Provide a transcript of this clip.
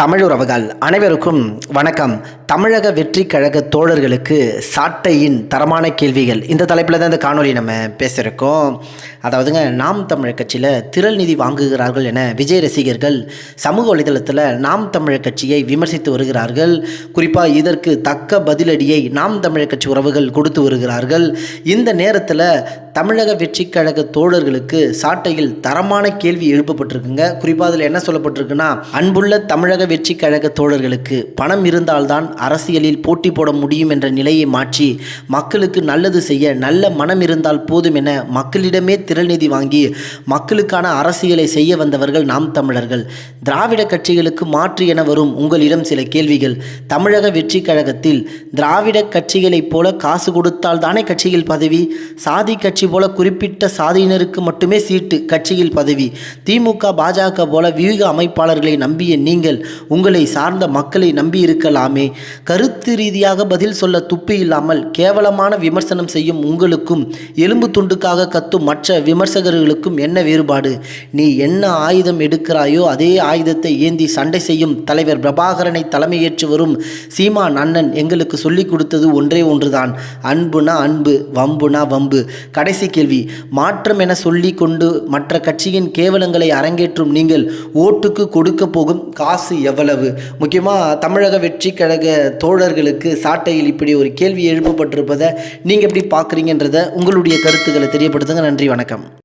தமிழுறவுகள் அனைவருக்கும் வணக்கம். தமிழக வெற்றி கழக தோழர்களுக்கு சாட்டையின் தரமான கேள்விகள். இந்த தலைப்பில் தான் இந்த காணொலி நம்ம பேசியிருக்கோம் அதாவதுங்க நாம் தமிழர் கட்சியில் திரள் நிதி வாங்குகிறார்கள் என விஜய் ரசிகர்கள் சமூக வலைதளத்தில் நாம் தமிழர் கட்சியை விமர்சித்து வருகிறார்கள். குறிப்பாக இதற்கு தக்க பதிலடியை நாம் தமிழர் கட்சி உறவுகள் கொடுத்து வருகிறார்கள். இந்த நேரத்தில் தமிழக வெற்றி கழக தோழர்களுக்கு சாட்டையில் தரமான கேள்வி எழுப்பப்பட்டிருக்குங்க. குறிப்பாக அதில் என்ன சொல்லப்பட்டிருக்குன்னா அன்புள்ள தமிழக வெற்றி கழக தோழர்களுக்கு பணம் இருந்தால்தான் அரசியலில் போட்டி போட முடியும் என்ற நிலையை மாற்றி மக்களுக்கு நல்லது செய்ய நல்ல மனம் இருந்தால் போதும் என மக்களிடமே திரள் நிதி வாங்கி மக்களுக்கான அரசியலை செய்ய வந்தவர்கள் நாம் தமிழர்கள். திராவிட கட்சிகளுக்கு மாற்று என வரும் உங்களிடம் சில கேள்விகள். தமிழக வெற்றி கழகத்தில் திராவிட கட்சிகளைப் போல காசு கொடுத்தால் தானே கட்சியில் பதவி? சாதி கட்சி போல குறிப்பிட்ட சாதியினருக்கு மட்டுமே சீட்டு கட்சியில் பதவி. திமுக பாஜக போல வியூக அமைப்பாளர்களை நம்பிய நீங்கள் உங்களை சார்ந்த மக்களை நம்பி இருக்கலாமே கருத்து ரீதியாக பதில் சொல்ல துப்பு இல்லாமல் கேவலமான விமர்சனம் செய்யும் உங்களுக்கும் எலும்பு துண்டுக்காக கத்தும் மற்ற விமர்சகர்களுக்கும் என்ன வேறுபாடு? நீ என்ன ஆயுதம் எடுக்கிறாயோ அதே ஆயுதத்தை ஏந்தி சண்டை செய்யும் தலைவர் பிரபாகரனை தலைமையேற்று வரும் சீமான் அண்ணன் எங்களுக்கு சொல்லிக் கொடுத்தது ஒன்றே ஒன்றுதான். அன்புனா அன்பு வம்புனா வம்பு. கடை கடைசி கேள்வி மாற்றம் என சொல்லி கொண்டு மற்ற கட்சியின் கேவலங்களை அரங்கேற்றும் நீங்கள் ஓட்டுக்கு கொடுக்க போகும் காசு எவ்வளவு? முக்கியமாக தமிழக வெற்றி கழக தோழர்களுக்கு சாட்டையில் இப்படி ஒரு கேள்வி எழுப்பப்பட்டிருப்பதை நீங்கள் எப்படி பார்க்குறீங்கன்றத உங்களுடைய கருத்துக்களை தெரியப்படுத்துங்க. நன்றி வணக்கம்.